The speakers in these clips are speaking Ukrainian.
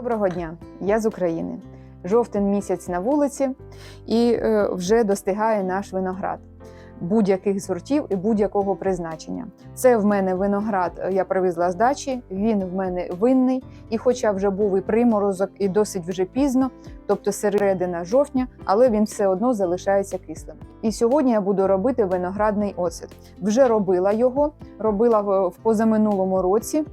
Доброго дня, я з України. Жовтень місяць на вулиці і е, вже достигає наш виноград будь-яких сортів і будь-якого призначення. Це в мене виноград, е, я привезла з дачі. Він в мене винний, і хоча вже був і приморозок, і досить вже пізно, тобто середина жовтня, але він все одно залишається кислим. І сьогодні я буду робити виноградний оцет. Вже робила його, робила в в позаминулому році.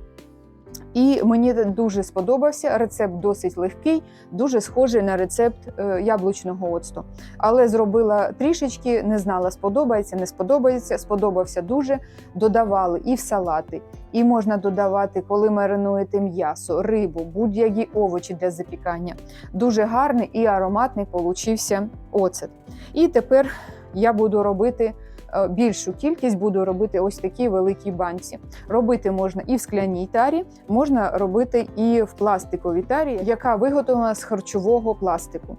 І мені дуже сподобався рецепт досить легкий, дуже схожий на рецепт е, яблучного оцту. Але зробила трішечки, не знала, сподобається, не сподобається. Сподобався дуже. Додавали і в салати, і можна додавати, коли маринуєте м'ясо, рибу, будь-які овочі для запікання. Дуже гарний і ароматний получився оцет. І тепер я буду робити. Е, Більшу кількість буду робити ось такі великі банці. Робити можна і в скляній тарі, можна робити і в пластиковій тарі, яка виготовлена з харчового пластику.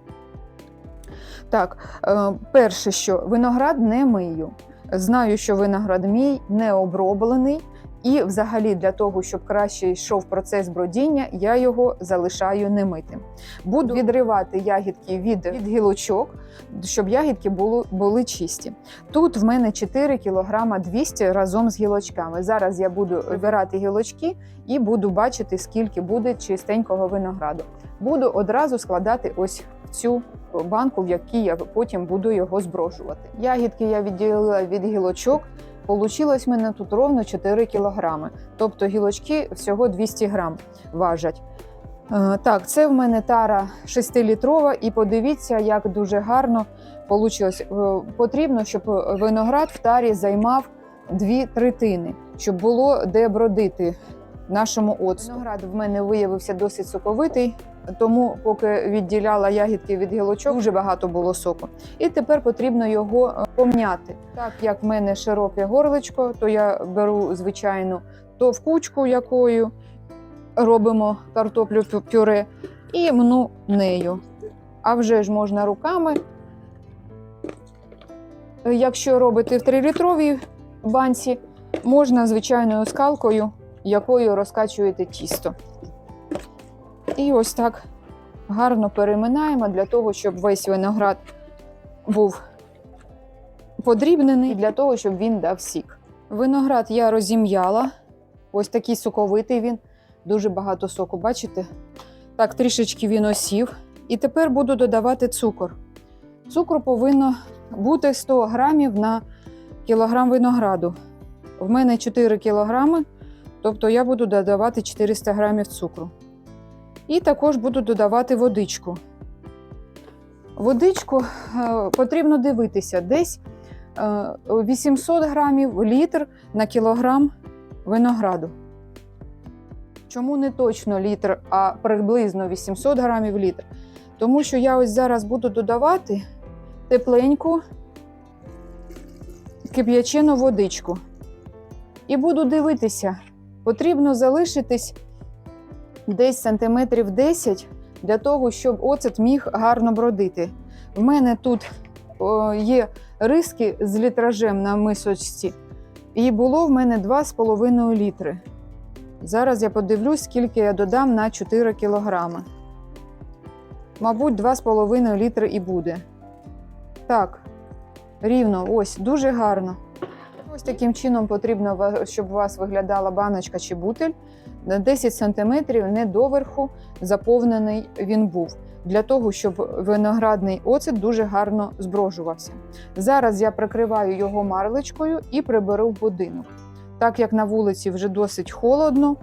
Так, е, перше, що виноград не мию. Знаю, що виноград мій не оброблений, і взагалі для того, щоб краще йшов процес бродіння, я його залишаю немитим. Буду відривати ягідки від, від гілочок, щоб ягідки були, були чисті. Тут в мене 4 кг 200 разом з гілочками. Зараз я буду вибирати гілочки і буду бачити, скільки буде чистенького винограду. Буду одразу складати ось в цю банку, в якій я потім буду його зброжувати. Ягідки я відділила від гілочок. Получилось в мене тут ровно 4 кілограми. Тобто гілочки всього 200 грам важать. Е, Так, це в мене тара 6-літрова, і подивіться, як дуже гарно вийшло. Потрібно, щоб виноград в тарі займав дві третини, щоб було де бродити нашому оцту. Виноград в мене виявився досить соковитий, тому поки відділяла ягідки від гілочок, дуже багато було соку. І тепер потрібно його е, помняти. Так як в мене широке горлечко, то я беру звичайну то в кучку, якою робимо картоплю пюре, і мну нею. А вже ж можна руками. Е, Якщо робити в 3-літровій банці, можна звичайною скалкою, якою розкачуєте тісто. І ось так гарно переминаємо для того, щоб весь виноград був подрібнений, для того, щоб він дав сік. Виноград я розім'яла. Ось такий соковитий він, дуже багато соку, бачите? Так, трішечки він осів. І тепер буду додавати цукор. Цукру повинно бути 100 грамів на кілограм винограду. В мене 4 кілограми, тобто я буду додавати 400 грамів цукру. І також буду додавати водичку. Водичку е, потрібно дивитися десь е, 800 грамів літр на кілограм винограду. Чому не точно літр, а приблизно 800 грамів літр? Тому що я ось зараз буду додавати тепленьку кип'ячену водичку. І буду дивитися, потрібно залишитись десь сантиметрів 10 для того, щоб оцет міг гарно бродити. В мене тут о, є риски з літражем на мисочці, і було в мене 2,5 літри. Зараз я подивлюсь, скільки я додам на 4 кілограми. Мабуть, 2,5 літри і буде. Так, рівно, ось, дуже гарно. Ось таким чином потрібно, щоб у вас виглядала баночка чи бутиль. На 10 см не доверху заповнений він був, для того, щоб виноградний оцет дуже гарно зброжувався. Зараз я прикриваю його марлечкою і приберу в будинок. Так як на вулиці вже досить холодно,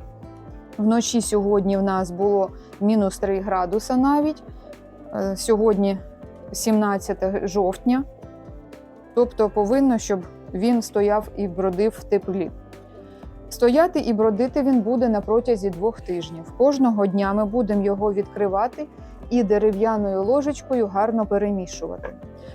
вночі сьогодні в нас було мінус 3 градуса навіть. Е, Сьогодні 17 жовтня, тобто повинно, щоб він стояв і бродив в теплі. Стояти і бродити він буде на протязі двох тижнів. Кожного дня ми будемо його відкривати і дерев'яною ложечкою гарно перемішувати.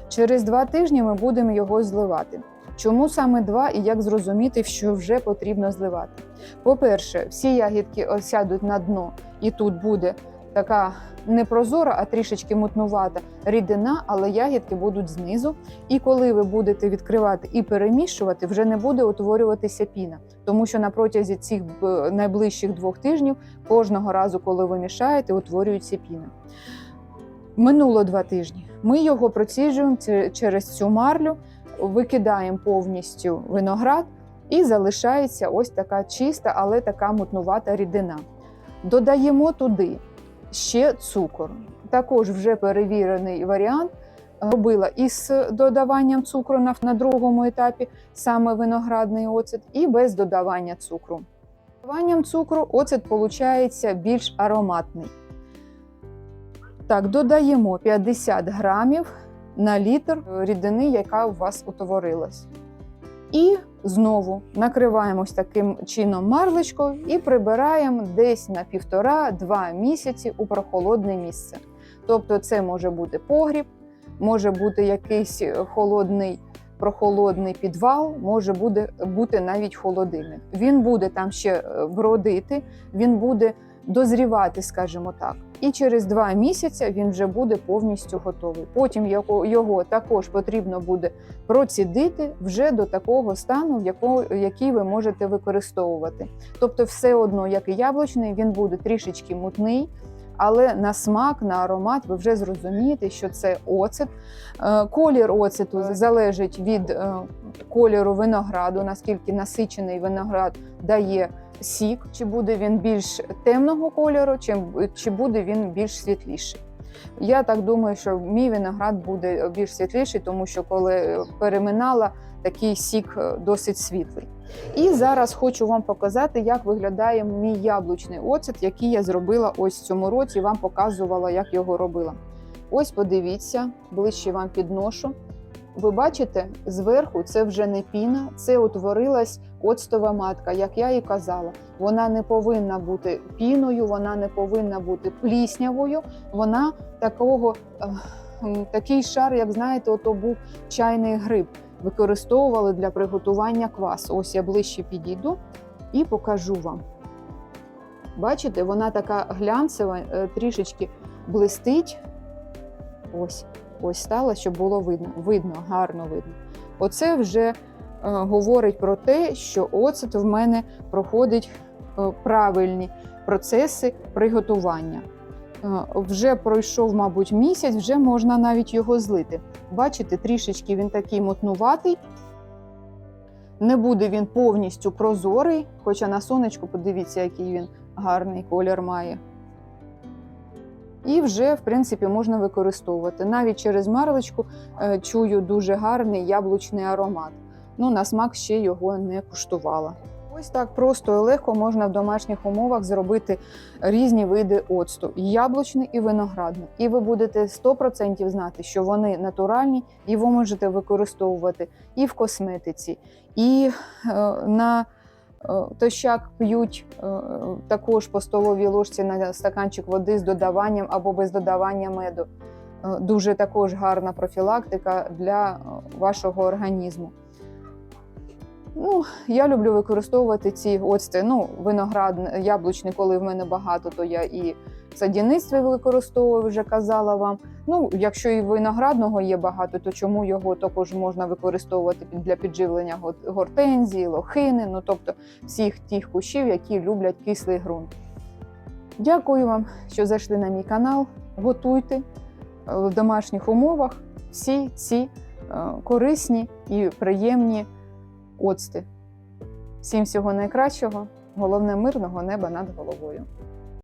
Через два тижні ми будемо його зливати. Чому саме два і як зрозуміти, що вже потрібно зливати? По-перше, всі ягідки осядуть на дно, і тут буде така не прозора, а трішечки мутнувата рідина, але ягідки будуть знизу. І коли ви будете відкривати і перемішувати, вже не буде утворюватися піна. тому що на протязі цих е, найближчих двох тижнів кожного разу, коли ви мішаєте, утворюється піна. Минуло два тижні. Ми його проціджуємо ці- через цю марлю, викидаємо повністю виноград, і залишається ось така чиста, але така мутнувата рідина. Додаємо туди ще цукор. Також вже перевірений варіант. Робила із додаванням цукру на, на другому етапі, саме виноградний оцет, і без додавання цукру. Додаванням цукру оцет виходить більш ароматний. Так, додаємо 50 грамів на літр рідини, яка у вас утворилась. І знову накриваємо ось таким чином марлечкою і прибираємо десь на півтора-два місяці у прохолодне місце. Тобто, це може бути погріб, може бути якийсь холодний, прохолодний підвал, може буде бути навіть холодильник. Він буде там ще е, бродити, він буде дозрівати, скажімо так. І через два місяці він вже буде повністю готовий. Потім його, також потрібно буде процідити вже до такого стану, який ви можете використовувати. Тобто, все одно, як і яблучний, він буде трішечки мутний. Але на смак, на аромат ви вже зрозумієте, що це оцет. Е, Колір оцету залежить від е, кольору винограду, наскільки насичений виноград дає сік, чи буде він більш темного кольору, чи, чи буде він більш світліший. Я так думаю, що мій виноград буде більш світліший, тому що коли переминала, такий сік е, досить світлий. І зараз хочу вам показати, як виглядає мій яблучний оцет, який я зробила ось в цьому році. Вам показувала, як його робила. Ось подивіться, ближче вам підношу. Ви бачите, зверху це вже не піна, це утворилась оцтова матка, як я і казала. Вона не повинна бути піною, вона не повинна бути пліснявою. Вона такого, е, такий шар, як знаєте, ото був чайний гриб. Використовували для приготування квасу. Ось я ближче підійду і покажу вам. Бачите, вона така глянцева, е, трішечки блистить. Ось, ось стала, щоб було видно. Видно, гарно видно. Оце вже е, говорить про те, що оцет в мене проходить е, правильні процеси приготування. Е, вже пройшов, мабуть, місяць, вже можна навіть його злити. Бачите, трішечки він такий мутнуватий. Не буде він повністю прозорий, хоча на сонечку, подивіться, який він гарний колір має. І вже, в принципі, можна використовувати. Навіть через марлечку е, чую дуже гарний яблучний аромат. Ну, на смак ще його не куштувала. Ось так просто і легко можна в домашніх умовах зробити різні види оцту: яблучний і виноградний. І ви будете 100% знати, що вони натуральні, і ви можете використовувати і в косметиці, і е, на тощак п'ють е, також по столовій ложці на стаканчик води з додаванням або без додавання меду. Е, Дуже також гарна профілактика для е, вашого організму. Ну, я люблю використовувати ці оцти. Ну, виноград яблучний, коли в мене багато, то я і в садівництві використовую, вже казала вам. Ну, якщо і виноградного є багато, то чому його також можна використовувати для підживлення го- гортензії, лохини, ну тобто всіх тих кущів, які люблять кислий ґрунт. Дякую вам, що зайшли на мій канал. Готуйте е, в домашніх умовах всі ці е, корисні і приємні оцти. Всім всього найкращого, головне мирного неба над головою.